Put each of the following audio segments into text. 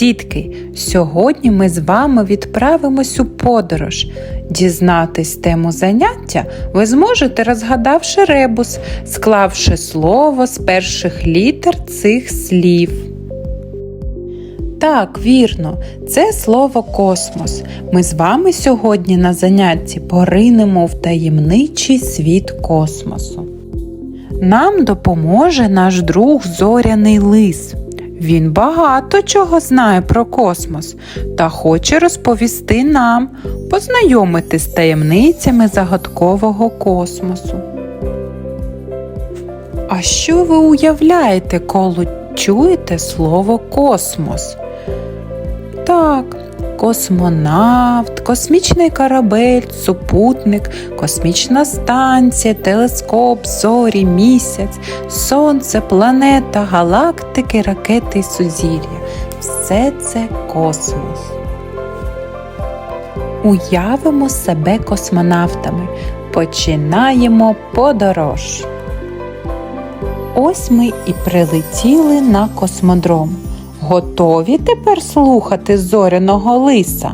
Дітки! Сьогодні ми з вами відправимось у подорож. Дізнатись тему заняття ви зможете, розгадавши ребус, склавши слово з перших літер цих слів. Так, вірно, це слово космос. Ми з вами сьогодні на занятті поринемо в таємничий світ космосу. Нам допоможе наш друг зоряний лис. Він багато чого знає про космос та хоче розповісти нам, познайомити з таємницями загадкового космосу. А що ви уявляєте, коли чуєте слово космос? Так, космонавт, космічний корабель, супутник, космічна станція, телескоп, зорі, місяць, сонце, планета, галактики, ракети і сузір'я. Все це космос. Уявимо себе космонавтами. Починаємо подорож. Ось ми і прилетіли на космодром. Готові тепер слухати зоряного лиса?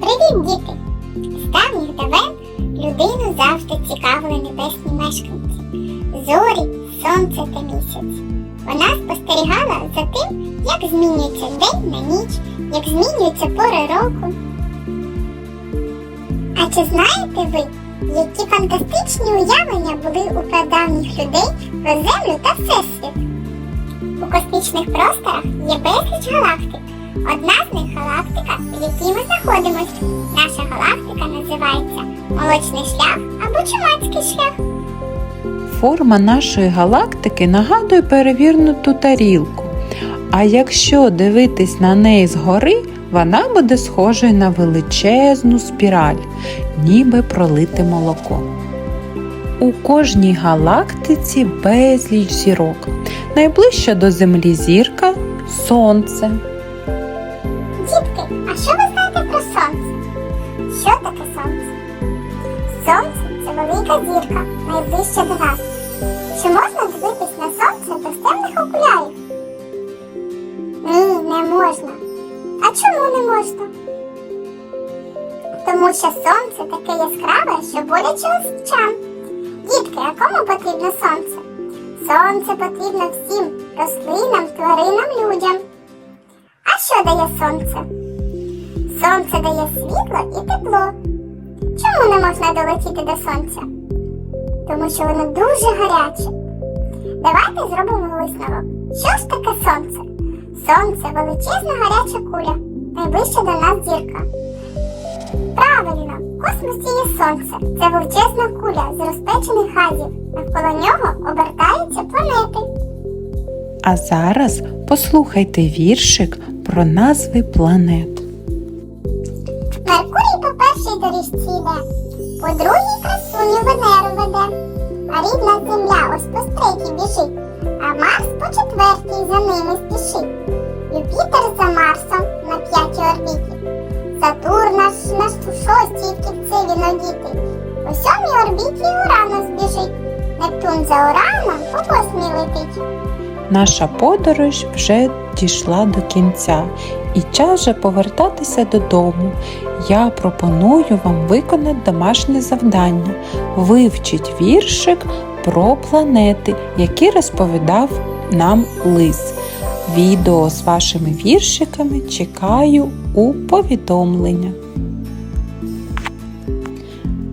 Привіт, діти! З давніх давен людину завжди цікавили небесні мешканці зорі, сонце та місяць. Вона спостерігала за тим, як змінюється день на ніч, як змінюються пори року. А чи знаєте ви, які фантастичні уявлення були у прадавніх людей про землю та всесвіт? У космічних просторах є безліч галактик. Одна з них галактика, в якій ми знаходимось. Наша галактика називається Молочний шлях або Чумацький шлях. Форма нашої галактики нагадує перевірнуту тарілку. А якщо дивитись на неї згори, вона буде схожою на величезну спіраль, ніби пролите молоко. У кожній галактиці безліч зірок. Найближча до Землі зірка Сонце. Дітки, а що ви знаєте про сонце? Що таке сонце? Сонце це велика зірка, найближча до нас. Чи можна дивитись на сонце без темних окулярів? Ні, не можна. А чому не можна? Тому що сонце таке яскраве, що боляче очам. Дітки, а кому потрібно сонце? Сонце потрібно всім рослинам, тваринам, людям. А що дає сонце? Сонце дає світло і тепло. Чому не можна долетіти до сонця? Тому що воно дуже гаряче. Давайте зробимо висновок. Що ж таке сонце? Сонце величезна гаряча куля, найближча до нас зірка. Правильно, в космосі є сонце. Це величезна куля з розпечених газів. Навколо нього обертаються планети. А зараз послухайте віршик про назви планет. Меркурій по першій доріжці йде, по другій красуню Венеру веде. А рідна земля ось по стрейті біжить, а Марс по четвертій за ними спішить. Сьомій Уранус біжить. Нептун за Ураном по восьмій летить. Наша подорож вже дійшла до кінця, і час вже повертатися додому. Я пропоную вам виконати домашнє завдання. Вивчіть віршик про планети, які розповідав нам лис. Відео з вашими віршиками чекаю у повідомлення.